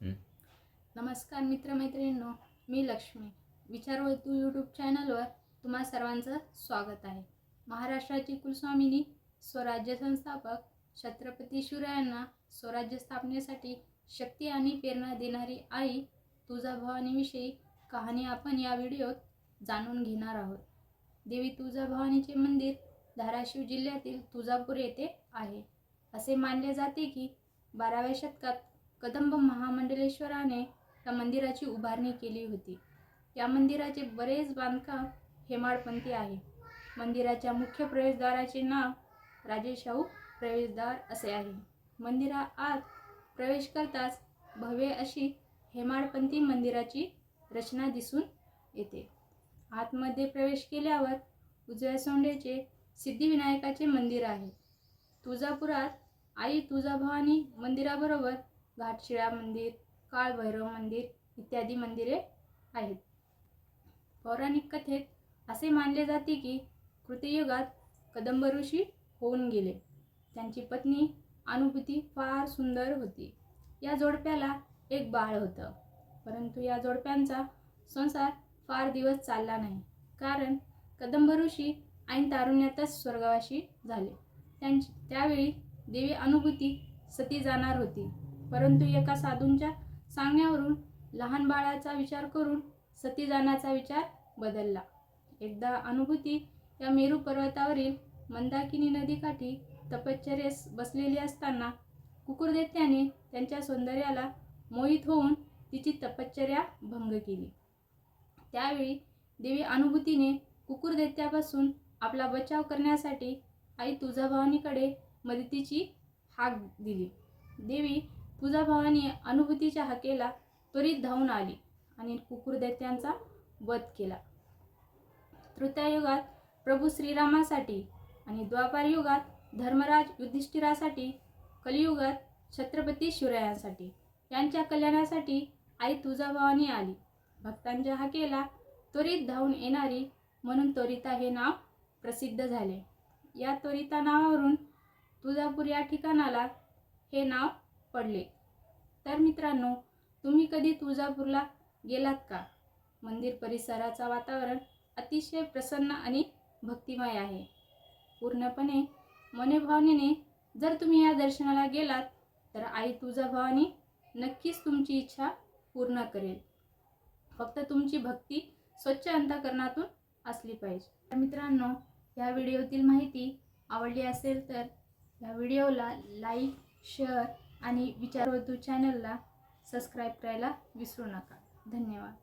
नमस्कार मित्रमैत्रिणींनो मी लक्ष्मी. विचारवतू यूट्यूब चॅनलवर तुम्हा सर्वांचं स्वागत आहे. महाराष्ट्राची कुलस्वामिनी स्वराज्य संस्थापक छत्रपती शिवरायांना स्वराज्य स्थापनेसाठी शक्ती आणि प्रेरणा देणारी आई तुळजाभवानीविषयी कहाणी आपण या व्हिडिओत जाणून घेणार आहोत. देवी तुळजाभवानीचे मंदिर धाराशिव जिल्ह्यातील तुळजापूर येथे आहे. असे मानले जाते की बाराव्या शतकात कदंब महामंडलेश्वराने या मंदिराची उभारणी केली होती. या मंदिराचे बरेच बांधकाम हेमाडपंथी आहे. मंदिराच्या मुख्य प्रवेशद्वाराचे नाव राजेशाहू प्रवेशद्वार असे आहे. मंदिरात प्रवेश करताच भव्य अशी हेमाडपंथी मंदिराची रचना दिसून येते. आतमध्ये प्रवेश केल्यावर उजव्या सोंडेचे सिद्धिविनायकाचे मंदिर आहे. तुळजापुरात आई तुळजाभवानी मंदिराबरोबर घाटशिळा मंदिर काळभैरव मंदिर इत्यादी मंदिरे आहेत. पौराणिक कथेत असे मानले जाते की कृतयुगात कदंब ऋषी होऊन गेले. त्यांची पत्नी अनुभूती फार सुंदर होती. या जोडप्याला एक बाळ होतं. परंतु या जोडप्यांचा संसार फार दिवस चालला नाही. कारण कदंब ऋषी ऐन तारुण्यातच स्वर्गवाशी झाले. त्यांची त्यावेळी देवी अनुभूती सती जाणार होती. परंतु एका साधूंच्या सांगण्यावरून लहान बाळाचा विचार करून सती जाण्याचा विचार बदलला. एकदा अनुभूती या मेरू पर्वतावरील मंदाकिनी नदीकाठी तपश्चर्येस बसलेली असताना कुकुरदेत्याने त्यांच्या सौंदर्याला मोहित होऊन तिची तपश्चर्या भंग केली. त्यावेळी देवी अनुभूतीने कुकुरदैत्यापासून आपला बचाव करण्यासाठी आई तुळजाभवानीकडे मदतीची हाक दिली. देवी तुळजाभवानी अनुभूतीच्या हाकेला त्वरित धावून आली आणि कुकुरदैत्यांचा वध केला. तृतीयुगात प्रभू श्रीरामासाठी आणि द्वापार युगात धर्मराज युधिष्ठिरासाठी कलियुगात छत्रपती शिवरायांसाठी यांच्या कल्याणासाठी आई तुळजाभवानी आली. भक्तांच्या हाकेला त्वरित धावून येणारी म्हणून त्वरिता हे नाव प्रसिद्ध झाले. या त्वरिता नावावरून तुळजापूर या ठिकाणाला हे नाव पडले. तर मित्रांनो तुम्ही कधी तुळजापूरला गेलात का? मंदिर परिसराचा वातावरण अतिशय प्रसन्न आणि भक्तिमय आहे. पूर्णपणे मनोभावनेने जर तुम्ही या दर्शनाला गेलात तर आई तुळजाभवानी नक्कीच तुमची इच्छा पूर्ण करेल. फक्त तुमची भक्ती स्वच्छ अंतकरणातून असली पाहिजे. तर मित्रांनो या व्हिडिओतील माहिती आवडली असेल तर या व्हिडिओला लाईक शेअर आणि विचारवधू चॅनलला सबस्क्राईब करायला विसरू नका. धन्यवाद.